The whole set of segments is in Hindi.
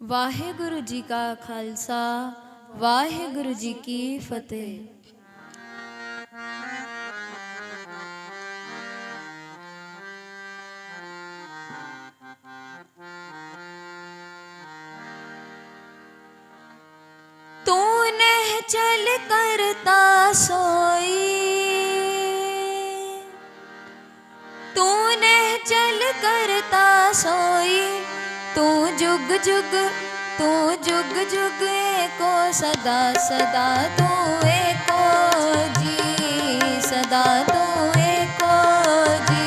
वाहेगुरु जी का खालसा, वाहेगुरु जी की फतेह। चल करता सोई तूने चल करता सोई जुग जुग, तू जुग जुग, एको सदा सदा तू एको जी, सदा तू एको जी।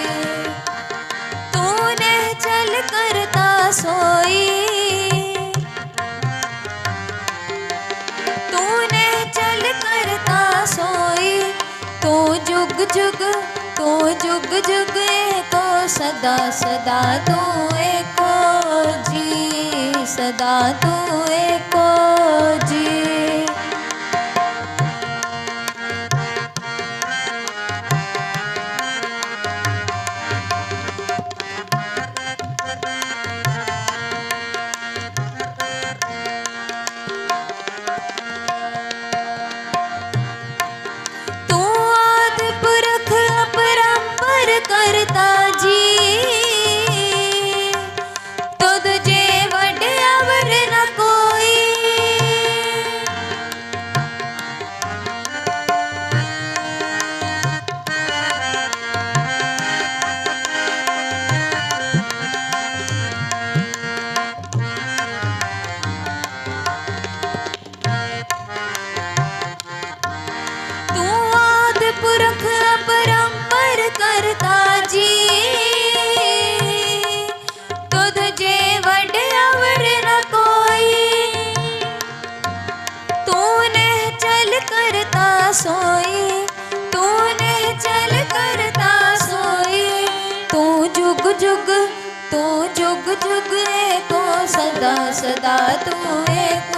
तूने चल करता सोई, तूने चल करता सोई, तू जुग जुग, तू जुग जुग, एको सदा सदा तू एको सदा तू तू एक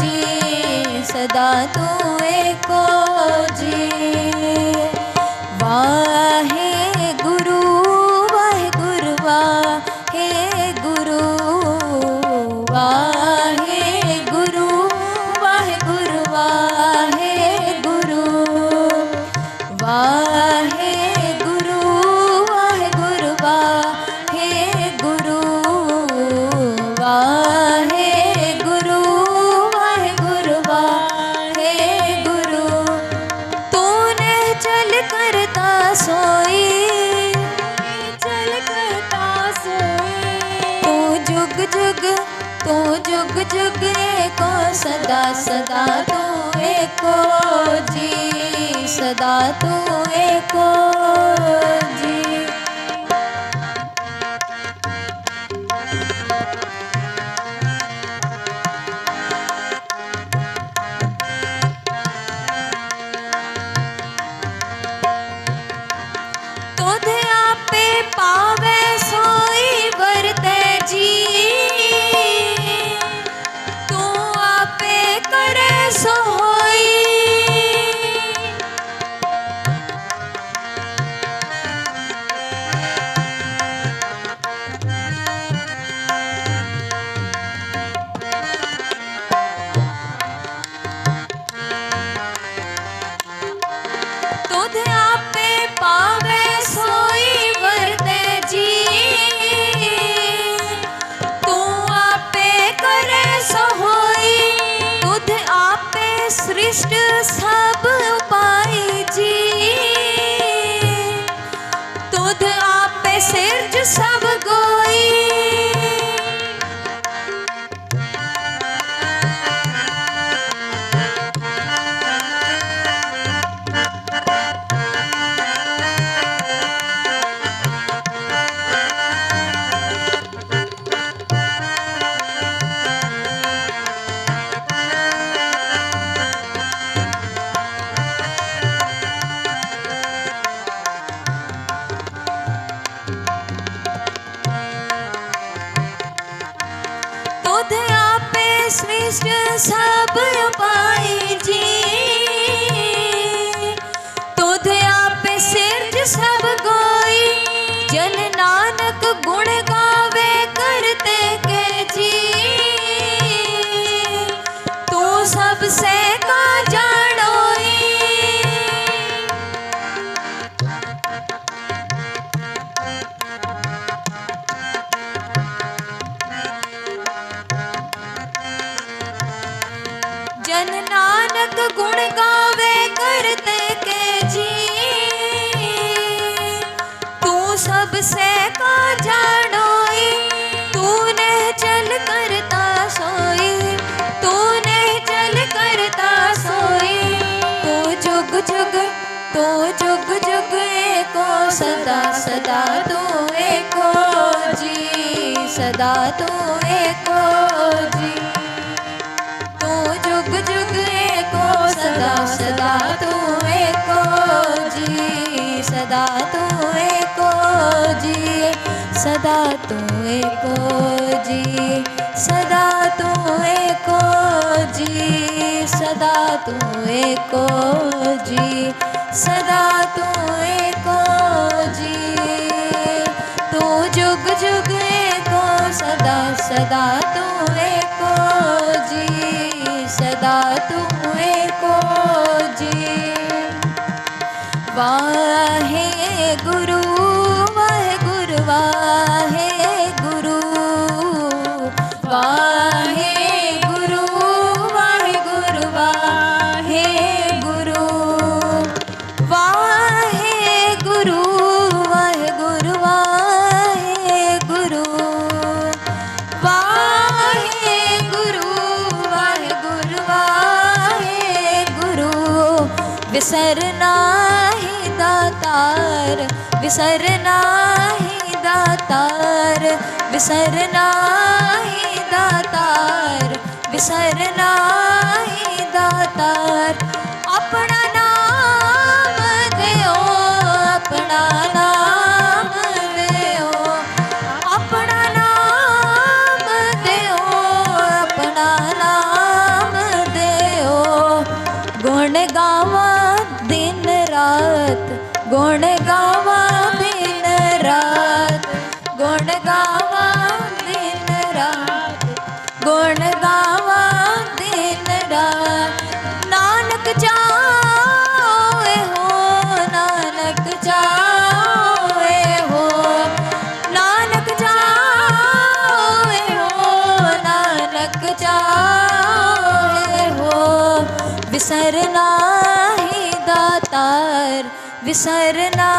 जी सदा तू ਤੂੰ ਜੁਗ ਜੁਗ ਏਕੋ ਸਦਾ ਸਦਾ ਤੂੰ ਏਕੋ ਜੀ ਸਦਾ ਤੂੰ ਏਕੋ ਆਦ ਆਪੇ ਸ੍ਰਿਸ਼ਟ ਸਭ ਪਾਈ ਜੀ। ਤੁਧ ਆਪੇ ਸਿਰਜ ਸਭ ਕੋਈ ਜਨ ਨਾਨਕ ਗੁਣ ਗਾਵੇ ਕਰਤੇ ਕੇ ਜੀ ਤੂੰ ਸਭ ਸੇ सबसे का जानोई तूने चल करता सोई, तूने चल करता सोई। तू जुग जुग, तू जुग जुग एको, सदा सदा तू एको जी, सदा तू एको जी। जी सदा तू एको जी सदा तू एको जी सदा तू एको जी सदा तू एको जी तू जुग जुग एको, सदा सदा तू एको जी सदा तू एको जी वाहे ਵਿਸਰਨਾ ਦਾ ਤਾਰ ਵਿਸਰਨਾ ਦਾ ਤਾਰ ਵਿਸਰਨਾ ਦਾ ਤਾਰ ਵਿਸਰਨਾ विसरना ही दातार विसरना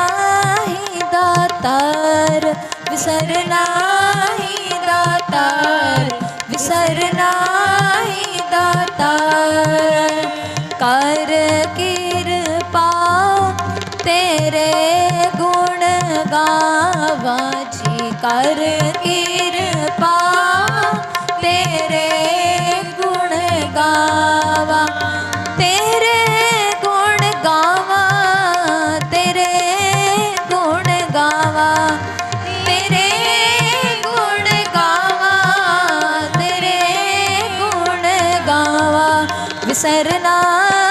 ही दातार विसरना ही दातार विसरना ही दातार। कर कृपा तेरे गुण गावा जी कर कृपा तेरे गुण गावा। ਵਿਸਰਨਾ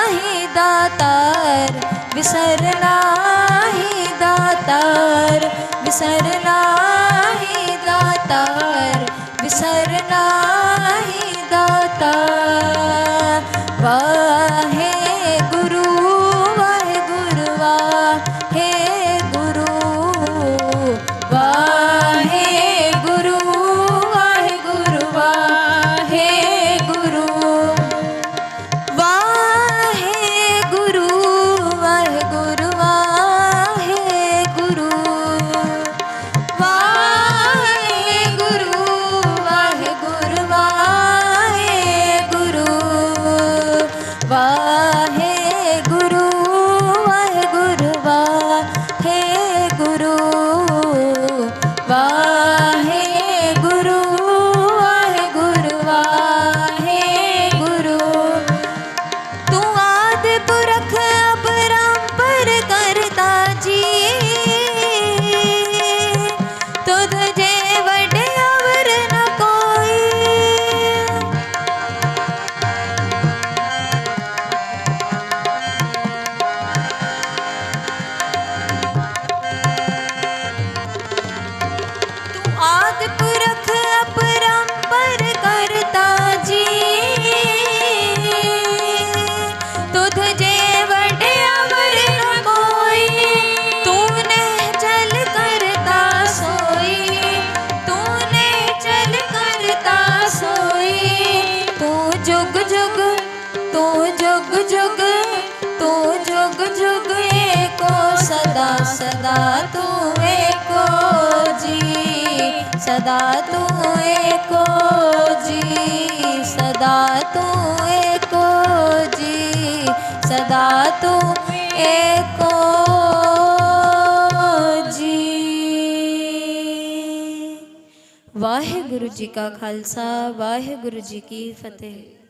ਹੀ ਦਾਤਾਰ ਵਿਸਰਨਾ ਹੀ ਦਾਤਾਰ। ਵਿਸਰਨਾ Bye. तू जी सदा तू जी सदा जी सदा जी वाहे गुरु जी का खालसा वाहे गुरु जी की फतेह।